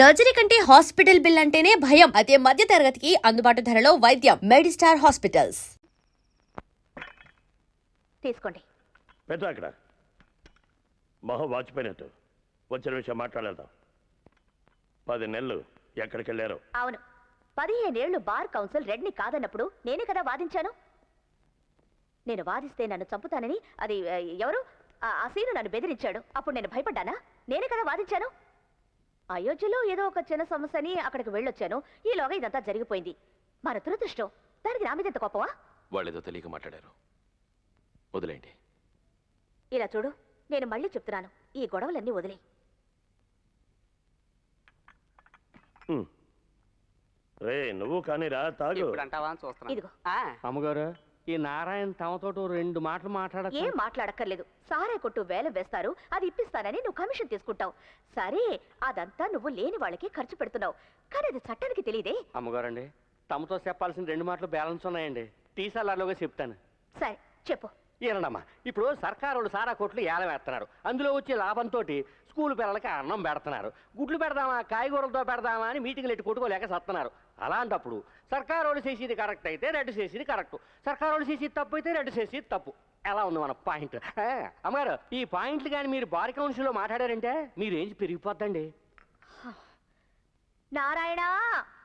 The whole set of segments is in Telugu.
సర్జరీ కంటే హాస్పిటల్ బిల్ అంటేనే భయం. అదే మధ్య తరగతికి అందుబాటు ధరలో వైద్యం. Medistar hospitals. తీసుకోండి. పెట్టు అక్కడ. మొహం వాచిపోయినట్టు. వచ్చిన విషయం మాట్లాడేద్దాం. పది నెలలు ఎక్కడికి వెళ్ళారు అవును పదిహేనేళ్ళు బార్ కౌన్సిల్ రెడ్ని కాదన్నప్పుడు నేనే కదా వాదించాను. నేను వాదిస్తే నన్ను చంపుతానని అది ఆ, ఎవరు? ఆ ఆ సీను నన్ను బెదిరించాడు. అప్పుడు నేను భయపడ్డానా? నేనే కదా వాదించాను. అయోధ్యలో ఏదో ఒక చిన్న సమస్యని అక్కడికి వెళ్ళొచ్చాను. ఈలోగా ఇదంతా జరిగిపోయింది. మన దురదృష్టం దానికి నా మీద ఎంత కోపమా? వాళ్ళేదో తెలియక మాట్లాడారు. వదిలేండి ఇలా చూడు నేను మళ్ళీ చెప్తున్నాను. ఈ గొడవలన్నీ వదిలే. రే నువ్వు కానీరా తాగు. ఇప్పుడు అంటావా అని చూస్తున్నా ఇదిగో. ఆ, అమ్మగారు ఈ నారాయణ తమతో రెండు మాటలు మాట్లాడచ్చు? ఏం మాట్లాడక్కర్లేదు. సారే కొట్టు వేల వేస్తారు అది ఇప్పిస్తానని నువ్వు కమిషన్ తీసుకుంటావు. సరే అదంతా నువ్వు లేని వాళ్ళకి ఖర్చు పెడుతున్నావు. కానీ అది చట్టానికి తెలియదే అమ్మగారండి తమతో చెప్పాల్సిన రెండు మాటలు బ్యాలెన్స్ ఉన్నాయండి. టీసర్లాలోగా చెప్తాను. సరే చెప్పు. ఏనండమ్మా ఇప్పుడు సర్కారు సారా కోట్లు ఏలం వేస్తున్నారు. అందులో వచ్చే లాభంతో స్కూల్ పిల్లలకి అన్నం పెడుతున్నారు. గుడ్లు పెడదామా కాయగూరలతో పెడదామా అని మీటింగ్లు ఎట్టి కొట్టుకోలేక సత్తున్నారు. అలాంటప్పుడు సర్కారోడు చేసేది కరెక్ట్ అయితే రెడ్డు చేసేది కరెక్ట్. సర్కారోడు చేసేది తప్పు అయితే రెడ్డు చేసేది తప్పు. ఎలా ఉంది మన పాయింట్? అమ్మగారు ఈ పాయింట్లు కానీ మీరు బార్ కౌన్సిల్లో మాట్లాడారంటే మీ రేంజ్ పెరిగిపోద్దండి. నారాయణ!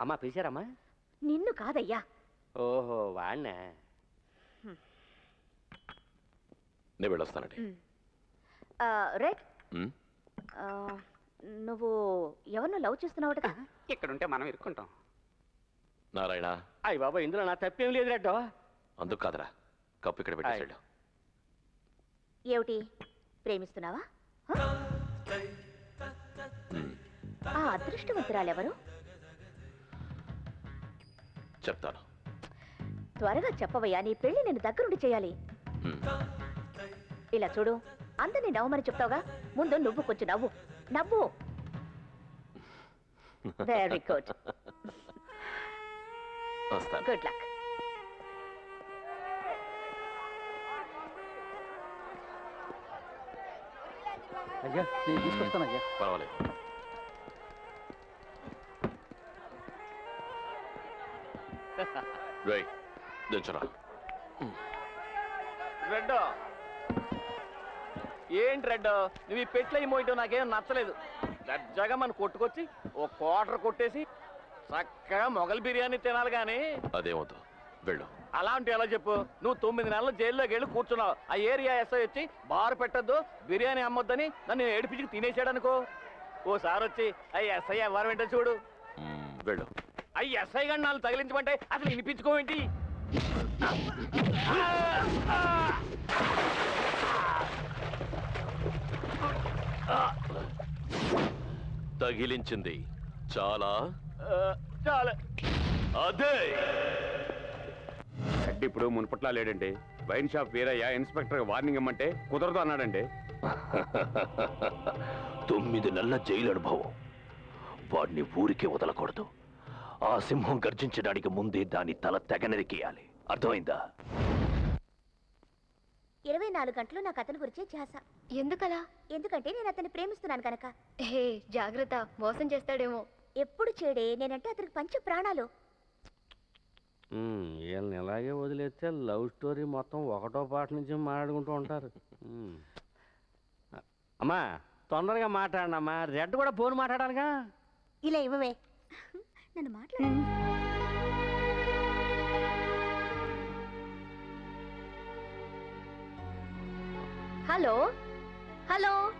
అమ్మా పిలిచారమ్మా. నిన్ను కాదయ్యా. ఓహో వాడినా నేను వెళ్ళొస్తానండి. రెడ్? ఆ, నువ్వు ఎవరినో లవ్ చేస్తున్నావు ఇక్కడ ఉంటే మనం ఇరుక్కుంటాం. నారాయణ. అయ్య బాబా ఇందులో నా తప్పేం లేదు రెడ్డో. అందుకు కాదురా కప్పు ఇక్కడ పెట్టేసాడు ఏమిటి? ప్రేమిస్తున్నావా? ఆ అదృష్టవంతురాలెవరు? చెప్తాను. త్వరగా చెప్పవయ్యా నీ పెళ్ళి నేను దగ్గరుండి చేయాలి. ఇలా చూడు అందరినీ నవ్వమని చెప్తావుగా? ముందు నువ్వు కొంచెం నవ్వు. నవ్వు. వెరీ గుడ్ వస్తాను. గుడ్ లక్ అయ్యా నేను తీసుకొస్తాను అయ్యా. పర్వాలేదు. రై దించరా. రెడ్డో. ఏంటి రెడ్డో? నువ్వు ఈ పెట్ల మోయటం నాకేం నచ్చలేదు. దర్జాగా మనం కొట్టుకొచ్చి ఓ క్వార్టర్ కొట్టేసి చక్కగా మొగల్ బిర్యానీ తినాలి కానీ అదేమవుతు వెళ్ళు. అలాంటి ఎలా చెప్పు? నువ్వు తొమ్మిది నెలలు జైల్లోకి వెళ్ళి కూర్చున్నావు. ఆ ఏరియా ఎస్ఐ వచ్చి బారు పెట్టద్దు బిర్యానీ అమ్మొద్దని నన్ను ఏడిపించి తినేసాడు అనుకో ఓసారి వచ్చి అయ్యి ఎస్ఐ ఎవరు వెంట చూడు. వెళ్ళు. అయ్యి ఎస్ఐ గండి నాలుగు తగిలించమంటే అసలు వినిపించుకోవేంటి తగిలించింది. చాలా చాలు. అదే. హెడ్ ఇప్పుడు మునుపట్లా లేడండి. Wine shop Veerayya inspector warning ఇమ్మంటే కుదరదు అన్నాడండి. తొమ్మిది నెలల జైలు అనుభవం. వాడిని ఊరికే వదలకూడదు. ఆ సింహం గర్జించడానికి ముందే దాని తల తెగనరికేయాలి అర్థమైందా? ఇరవై నాలుగు గంటలు నాకు అతని గురించే ధ్యాస. ఎందుకలా? ఎందుకంటే నేను అతన్ని ప్రేమిస్తున్నాను కనుక. హే జాగ్రత్త. మోసం చేస్తాడేమో. ఎప్పుడు చేడే? నేనంటే అతనికి పంచ ప్రాణాలు. వీళ్ళని ఇలాగే వదిలేస్తే లవ్ స్టోరీ మొత్తం ఒకటో పాట నుంచి మాట్లాడుకుంటూ ఉంటారు. అమ్మా తొందరగా మాట్లాడనమ్మా రెడ్ కూడా ఫోన్ మాట్లాడాలిగా. ఇలా ఇవ్వవే. నన్ను మాట్లాడు. హలో? హలో?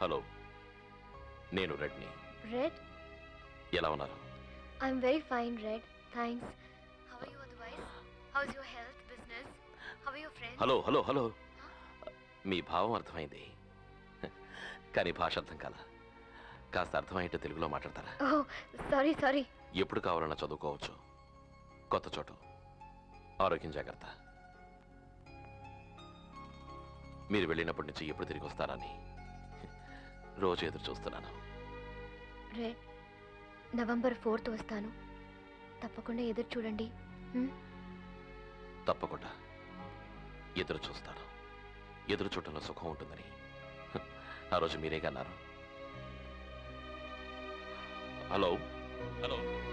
హలో. నేను రెడ్ని. రెడ్? ఎలా ఉన్నారు? I'm very fine Red. Thanks how are you otherwise how's your health business how are your friends hello hello hello మీ భావం అర్థమైంది. కానీ భాష అర్థం కాల. కాస్త అర్థమయ్యేట్టు తెలుగులో మాట్లాడతారా? ఓ సారీ సారీ ఎప్పుడు కావాలన్నా చదువుకోవచ్చు. కొత్త చోటు. ఆరోగ్యం జాగ్రత్త. మీరు వెళ్ళినప్పటి నుంచి ఎప్పుడు తిరిగి వస్తారని రోజు ఎదురు చూస్తున్నాను. రే నవంబర్ ఫోర్త్ వస్తాను. తప్పకుండా ఎదురు చూడండి. తప్పకుండా. ఎదురు చూస్తాను. ఎదురు చూడటంలో సుఖం ఉంటుందని. ఆ రోజు మీరేగా అన్నారు? హలో. హలో.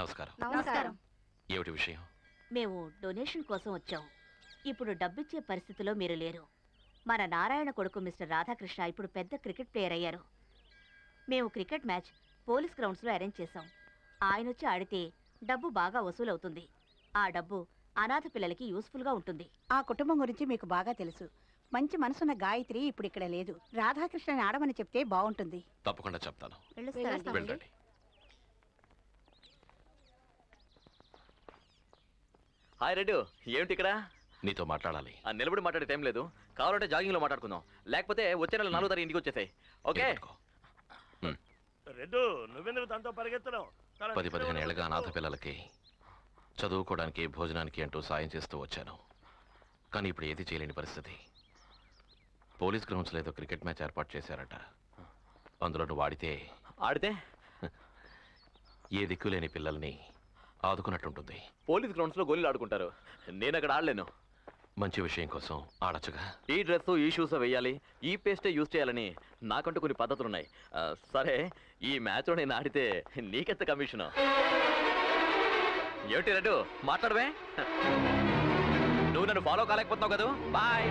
నమస్కారం. నమస్కారం. ఏమిటి విషయం? మేము డొనేషన్ కోసం వచ్చాం. ఇప్పుడు డబ్బిచ్చే పరిస్థితిలో మీరు లేరు. మన నారాయణ కొడుకు మిస్టర్ రాధాకృష్ణ ఇప్పుడు పెద్ద క్రికెట్ ప్లేయర్ అయ్యారు. మేము క్రికెట్ మ్యాచ్ పోలీస్ గ్రౌండ్స్లో అరేంజ్ చేశాం. ఆయన వచ్చి ఆడితే డబ్బు బాగా వసూలవుతుంది. ఆ డబ్బు అనాథ పిల్లలకి యూస్ఫుల్గా ఉంటుంది. ఆ కుటుంబం గురించి మీకు బాగా తెలుసు. మంచి మనసున్న గాయత్రి ఇప్పుడు ఇక్కడ లేదు. రాధాకృష్ణని ఆడమని చెప్తే బాగుంటుంది తప్పకుండా చెప్తాను. వెళ్ళండి. హాయ్ రెడ్డి ఏమిటి ఇక్కడ? నీతో మాట్లాడాలి. ఆ, నిలబడి మాట్లాడే టైం లేదు. కావాలంటే జాగింగ్లో మాట్లాడుకుందాం. లేకపోతే వచ్చే నెల నాలుగో తారీఖు ఇంటికి వచ్చేసాయి. ఓకే. రెడ్డు నువ్వెందుకు తనతో పరిగెత్తడం పది పదిహేను ఏళ్ళగా అనాథ పిల్లలకి చదువుకోవడానికి భోజనానికి అంటూ సాయం చేస్తూ వచ్చాను. కానీ ఇప్పుడు ఏది చేయలేని పరిస్థితి. పోలీస్ గ్రౌండ్స్లో ఏదో క్రికెట్ మ్యాచ్ ఏర్పాటు చేశారట. అందులో నువ్వు ఆడితే ఆడితే? ఏ దిక్కులేని పిల్లల్ని ఆదుకున్నట్టుంటుంది. పోలీస్ గ్రౌండ్స్లో గోళీలు ఆడుకుంటారు. నేను అక్కడ ఆడలేను. మంచి విషయం కోసం ఆడచ్చుగా. ఈ డ్రెస్ ఈ షూస్ వేయాలి. ఈ పేస్టే యూజ్ చేయాలని నాకంటూ కొన్ని పద్ధతులు ఉన్నాయి ఆ, సరే ఈ మ్యాచ్లో నేను ఆడితే నీకెంత కమిషన్ ఏమిటి రెడ్డు మాట్లాడవే? నువ్వు నన్ను ఫాలో కాలేకపోతున్నావు కదా? బాయ్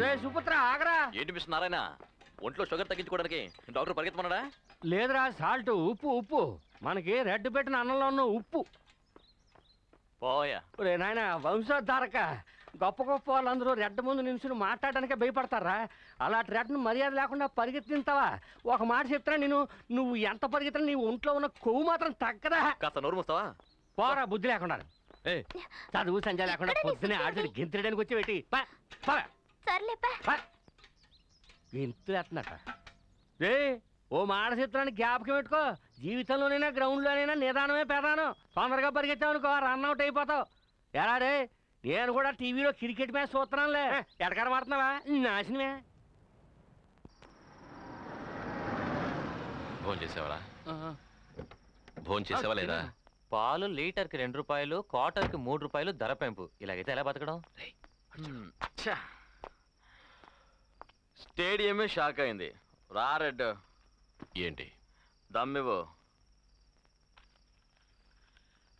రే సుపుత్ర ఆగరా. ఏంటి మిస్టర్ నారాయణ? ఒంట్లో షుగర్ తగ్గించుకోవడానికి డాక్టర్ పరిగెత్తమన్నాడా? లేదురా సాల్ట్ ఉప్పు ఉప్పు. మనకి రెడ్ పెట్టిన అన్నంలో ఉన్న ఉప్పు. పోయా. రే నాయన వంశోద్ధారక గొప్ప గొప్ప వాళ్ళందరూ రెడ్ ముందు నిల్చుని మాట్లాడడానికే భయపడతారా? అలాంటి రెడ్ను మర్యాద లేకుండా పరిగెత్తింతావా ఒక మాట చెప్తున్నా నేను నువ్వు ఎంత పరిగెత్తినా నీ ఒంట్లో ఉన్న కొవ్వు మాత్రం తగ్గదా? కాస్త నోరు మూస్తావా? పోరా బుద్ధి లేకుండా. ఏ. చదువు సంజయ్ లేకుండా పొద్దునే ఆడితే గింతడానికి వచ్చి పెట్టి. పా, గింతులేస్తున్నట రే ఓ మాట చిత్రాన్ని జ్ఞాపకం పెట్టుకో. జీవితంలోనైనా గ్రౌండ్లోనైనా నిదానమే ప్రధానం. తొందరగా పరిగెత్తావు అనుకో రన్ అవుట్ అయిపోతావు. ఎలా రే నేను కూడా టీవీలో క్రికెట్ మ్యాచ్ చూస్తున్నానులే. ఎడకర మాడుతున్నావా నాశనమే. భోజనం చేసావరా? భోజనం చేసావా లేదా? పాలు లీటర్కి రెండు రూపాయలు క్వార్టర్కి మూడు రూపాయలు ధర పెంపు. ఇలాగైతే ఎలా బతకడం. స్టేడియమే షాక్ అయింది. రా రెడ్ ఏంటి? దమ్మివు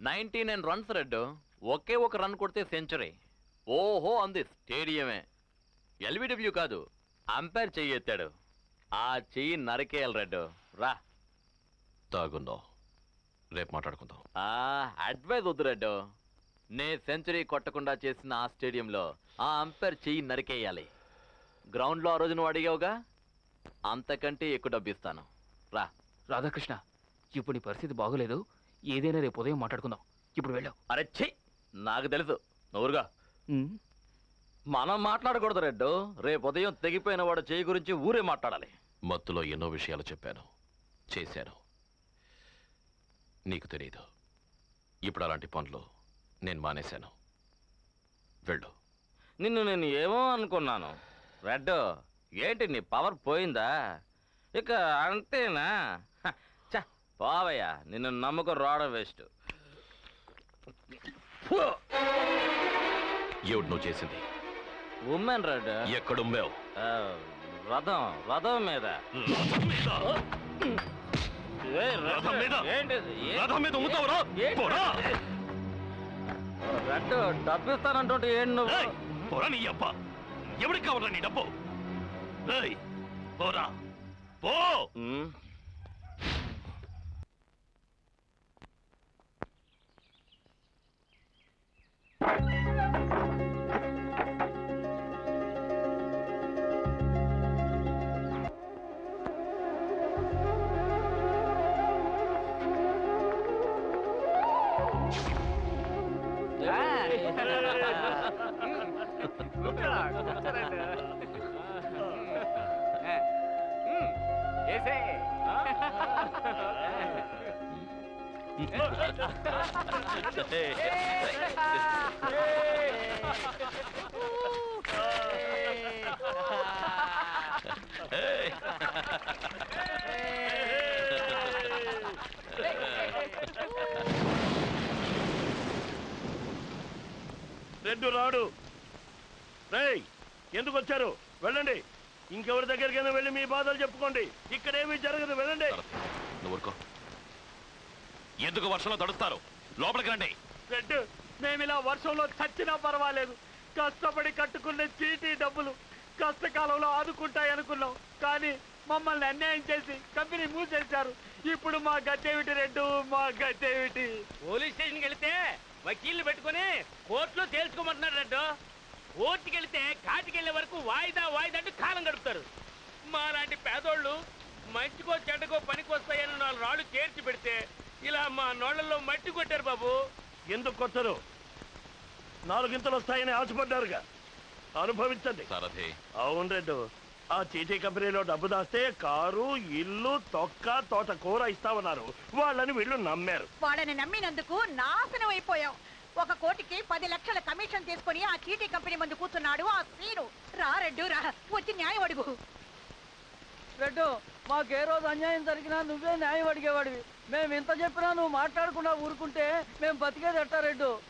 నైన్టీ నైన్ రన్స్ రెడ్ ఒకే ఒక రన్ కొడితే సెంచరీ. ఓహో అంది. స్టేడియమే. ఎల్బిడబ్ల్యూ కాదు. అంపైర్ చెయ్యి ఎత్తాడు. ఆ చెయ్యి నరికేయాలి రెడ్ రా. తాగుందాం. రేపు మాట్లాడుకుందాం. ఆ అడ్వైజ్ వద్దు రెడ్ నే సెంచరీ కొట్టకుండా చేసిన ఆ స్టేడియంలో ఆ అంపైర్ చెయ్యి నరికేయాలి. గ్రౌండ్లో ఆ రోజు నువ్వు అడిగావుగా? అంతకంటే ఎక్కువ డబ్బు ఇస్తాను. రా. రాధాకృష్ణ ఇప్పుడు నీ పరిస్థితి బాగోలేదు. ఏదైనా రేపు ఉదయం మాట్లాడుకుందాం. ఇప్పుడు వెళ్ళావు అరే ఛీ! నాకు తెలుసు. నవ్వురుగా మనం మాట్లాడకూడదు రెడ్డు. రేపు ఉదయం తెగిపోయిన వాడు చేయి గురించి ఊరే మాట్లాడాలి. మత్తులో ఎన్నో విషయాలు చెప్పాను. చేశాను. నీకు తెలియదు ఇప్పుడు అలాంటి పనులు నేను మానేశాను. వెళ్ళు. నిన్ను నేను ఏమో అనుకున్నాను. రెడ్ ఏంటి నీ పవర్ పోయిందా? ఇక అంతేనా? ఛ, పోవయ్యా నిన్ను నమ్ముకు రావడం వేస్ట్. ఏమిటి నువ్వు చేసింది? ఉమెన్ రెడ్ ఎక్కడుంబావు ఆ, రథం రథం మీద. ఏయ్, రెడ్, రథం మీద? ఏంటిది? ఏ- రథం మీద ఉమ్ముతావురా? ఏంటి? పోరా! రెడ్ డబ్బిస్తానంటుంటే ఏంటి నువ్వు? ఏయ్, పోరా నీ అబ్బ. ఎవరికి కావాలా నీ డబ్బు? పోరా. పో. రెడ్డు రాడు రై ఎందుకు వచ్చారు? వెళ్ళండి. ఇంకెవరి దగ్గరికైనా వెళ్ళి మీ బాధలు చెప్పుకోండి. ఇక్కడేమీ జరగదు. వెళ్ళండి. నువ్వు ఊరుకో. ఎందుకు వర్షంలో తడుస్తారు? లోపలికి రండి. రెడ్డు మేము ఇలా వర్షంలో చచ్చినా పర్వాలేదు. కష్టపడి కట్టుకున్న చీటీ డబ్బులు కష్టకాలంలో ఆదుకుంటాయి అనుకున్నాం. కానీ మమ్మల్ని అన్యాయం చేసి కంపెనీ మూసేశారు. ఇప్పుడు మా గట్టేమిటి రెడ్డు? మా గట్టేమిటి? పోలీస్ స్టేషన్కి వెళితే వకీల్ని పెట్టుకొని కోర్టులో తేల్చుకోమంటున్నారు రెడ్డు. కోర్టుకి వెళితే కాటికి వెళ్ళే వరకు వాయిదా వాయిదా అంటూ కాలం గడుపుతారు. మా లాంటి పేదోళ్ళు మంచికో చెడ్డకో పనికి వస్తాయని నాలుగు రాళ్ళు చేర్చి పెడితే ఇలా మా నోళ్ళల్లో మట్టి కొట్టారు బాబు. ఎందుకు కొట్టరు? నాలుగింతలు వస్తాయని ఆశపడ్డారుగా. అనుభవించండి. సారథి. అవును రెడ్డు. ఆ చీటీ కంపెనీలో డబ్బు దాస్తే కారు ఇల్లు తొక్క తోట కూర ఇస్తామన్నారు. వాళ్ళని వీళ్ళు నమ్మారు. వాళ్ళని నమ్మినందుకు నాశనం అయిపోయాం. ఒక కోటికి పది లక్షల కమిషన్ తీసుకొని ఆ చీటీ కంపెనీ ముందు కూర్చున్నాడు. ఆ సీను. రా రెడ్డు రా. వచ్చి న్యాయం అడుగు. రెడ్డు మాకే రోజు అన్యాయం జరిగినా నువ్వే న్యాయం అడిగేవాడివి. మేము ఇంత చెప్పినా నువ్వు మాట్లాడకుండా ఊరుకుంటే మేము బతికేది ఎట్టా రెడ్డు?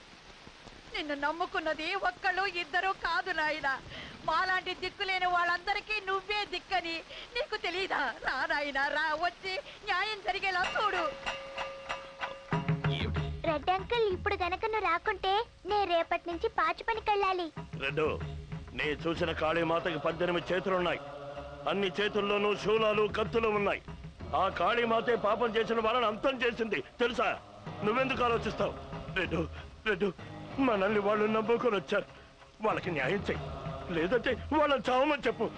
నిన్ను నమ్ముకున్నది ఒక్కళ్ళు ఇద్దరు కాదు నాయన. మాలాంటి దిక్కులేని వాళ్ళందరికీ నువ్వే దిక్కని. నీకు తెలీదా? రా నాయనా రా. వచ్చి న్యాయం జరిగేలా చూడు. ఇప్పుడు గనక నువ్వు రాకుంటే నే రేపటి నుంచి పాచి పనికెళ్ళాలి. రెడ్డు నే చూసిన కాళీమాతకి పద్దెనిమిది చేతులున్నాయి. అన్ని చేతుల్లోనూ శూలాలు కత్తులు ఉన్నాయి. ఆ కాళీమాతే పాపం చేసిన వాళ్ళని అంతం చేసింది. తెలుసా? నువ్వెందుకు ఆలోచిస్తావు? రెడ్డు రెడ్డు మనల్ని వాళ్ళు నమ్ముకొని వచ్చారు. వాళ్ళకి న్యాయం చెయ్యి. లేదంటే వాళ్ళని చావమని చెప్పు.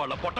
വാള പൊട്ട